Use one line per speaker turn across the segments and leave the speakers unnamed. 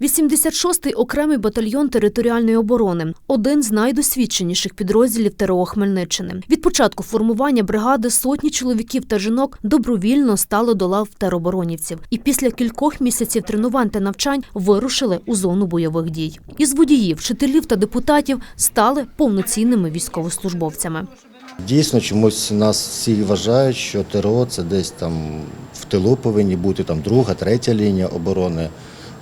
86-й окремий батальйон територіальної оборони один з найдосвідченіших підрозділів ТРО Хмельниччини. Від початку формування бригади сотні чоловіків та жінок добровільно стали до лав тероборонівців, і після кількох місяців тренувань та навчань вирушили у зону бойових дій. Із водіїв, вчителів та депутатів стали повноцінними військовослужбовцями.
Дійсно, чомусь нас всі вважають, що ТРО це десь там в тилу повинні бути там друга, третя лінія оборони.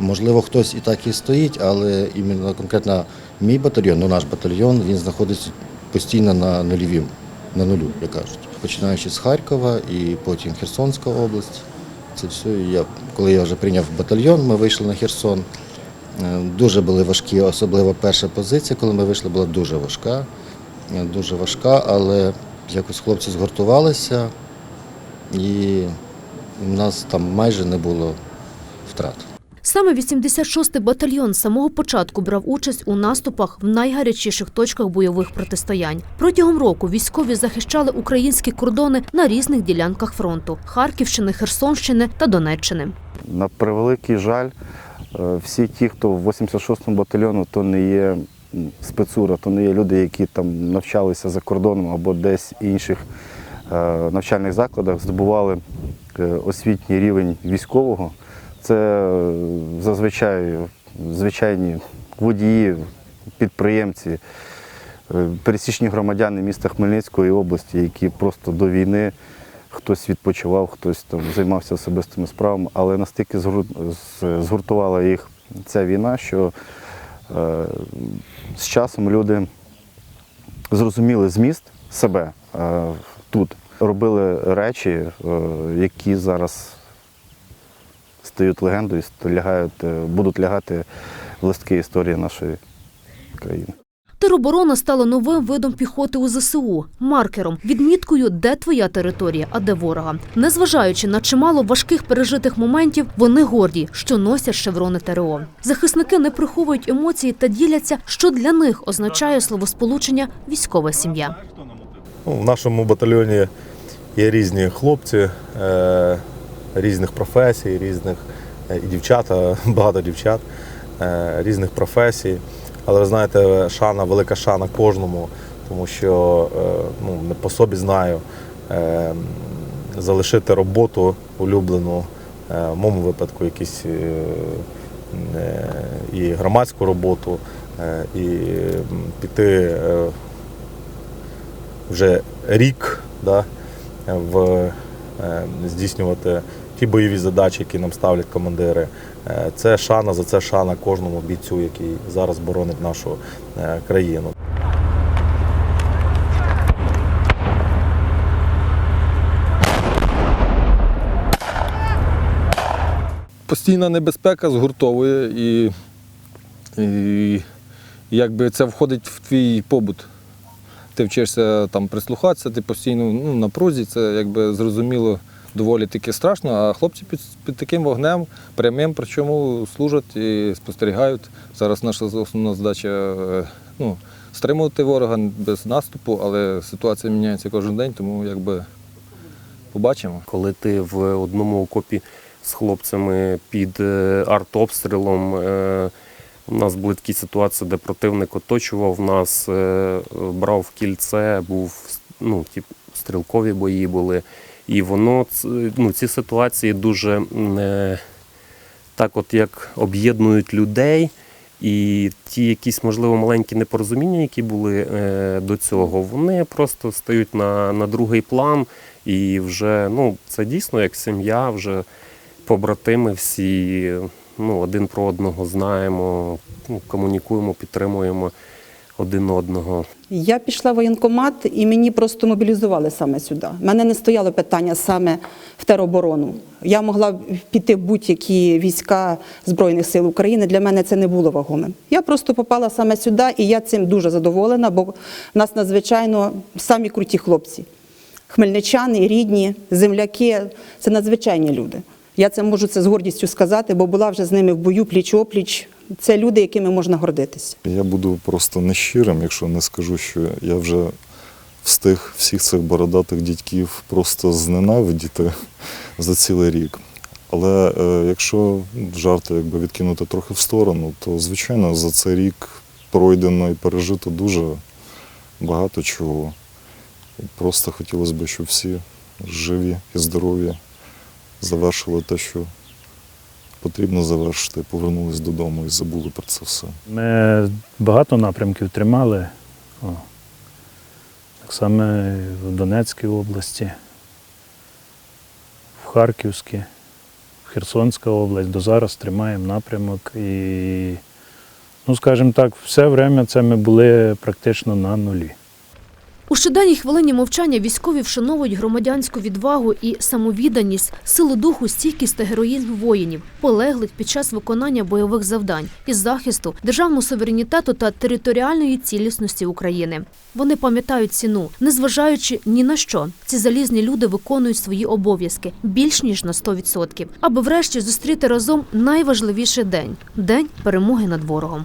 Можливо, хтось і так і стоїть, але іменно конкретно мій батальйон, ну наш батальйон, він знаходиться постійно на нульовім, на нулю, як кажуть. Починаючи з Харкова і потім Херсонська область. Це все. Я, коли я вже прийняв батальйон, ми вийшли на Херсон. Е, Дуже були важкі, особливо перша позиція, коли ми вийшли, була дуже важка. Е, Дуже важка, але якось хлопці згуртувалися і в нас там майже не було втрат.
Саме 86-й батальйон з самого початку брав участь у наступах в найгарячіших точках бойових протистоянь. Протягом року військові захищали українські кордони на різних ділянках фронту Харківщини, Херсонщини та Донеччини.
На превеликий жаль, е, всі ті, хто в 86-му батальйону, то не є спецура, то не є люди, які там навчалися за кордоном або десь інших е, навчальних закладах, здобували е, освітній рівень військового. Це зазвичай звичайні водії, підприємці, е, пересічні громадяни міста Хмельницької області, які просто до війни хтось відпочивав, хтось там займався особистими справами, але настільки згуртувала їх ця війна, що е, з часом люди зрозуміли зміст себе е, тут, робили речі, які зараз стають легендою, і лягають, е, будуть лягати в листки історії нашої країни.
Тероборона стала новим видом піхоти у ЗСУ, маркером, відміткою, де твоя територія, а де ворога. Незважаючи на чимало важких пережитих моментів, вони горді, що носять шеврони ТРО. Захисники не приховують емоції та діляться, що для них означає словосполучення військова сім'я.
Ну, в нашому батальйоні є різні хлопці е, різних професій, різних е, і дівчата, багато дівчат е, різних професій. Але ви знаєте, шана, велика шана кожному, тому що е, ну, не по собі знаю, залишити роботу улюблену, в моєму випадку якісь і громадську роботу, і піти вже рік да, в, здійснювати ті бойові задачі, які нам ставлять командири. Е, Це шана, за це шана кожному бійцю, який зараз боронить нашу е, країну.
постійна небезпека згуртовує і, і якби це входить в твій побут. Ти вчишся там прислухатися, ти постійно ну, на прузі, це якби зрозуміло доволі таки страшно, а хлопці під, під таким вогнем прямим, причому служать і спостерігають. Зараз наша основна задача е, ну, стримувати ворога без наступу, але ситуація міняється кожен день, тому якби побачимо.
Коли ти в одному окопі з хлопцями під е, артобстрілом, е, у нас були такі ситуації, де противник оточував нас, е, брав в кільце, був ну, ті стрілкові бої були. І воно ну, ці ситуації дуже м, е, так, от як об'єднують людей. І ті якісь, можливо, маленькі непорозуміння, які були е, до цього, вони просто стають на, на другий план. І вже ну, це дійсно як сім'я, вже побратими всі ну, один про одного знаємо, ну, комунікуємо, підтримуємо один одного.
Я пішла в воєнкомат і мені просто мобілізували саме сюди. Мене не стояло питання саме в тероборону. Я могла піти в будь-які війська Збройних сил України. Для мене це не було вагомим. Я просто попала саме сюди, і я цим дуже задоволена, бо нас надзвичайно самі круті хлопці. Хмельничани, рідні, земляки це надзвичайні люди. Я це можу це з гордістю сказати, бо була вже з ними в бою пліч-опліч. Це люди, якими можна гордитися.
Я буду просто нещирим, якщо не скажу, що я вже встиг всіх цих бородатих дядьків просто зненавидіти за цілий рік. Але е, якщо жарти якби відкинути трохи в сторону, то звичайно за цей рік пройдено і пережито дуже багато чого. Просто хотілося б, щоб всі живі і здорові завершили те, що потрібно завершити, повернулись додому і забули про це все.
Ми багато напрямків тримали. О. Так само в Донецькій області, в Харківській, в Херсонська область. До зараз тримаємо напрямок. І, ну, скажімо так, все время це ми були практично на нулі.
У щоденній хвилині мовчання військові вшановують громадянську відвагу і самовідданість, силу духу, стійкість та героїзм воїнів, полеглих під час виконання бойових завдань із захисту державного суверенітету та територіальної цілісності України. Вони пам'ятають ціну, незважаючи ні на що. Ці залізні люди виконують свої обов'язки більш ніж на 100%, аби врешті зустріти разом найважливіший день день перемоги над ворогом.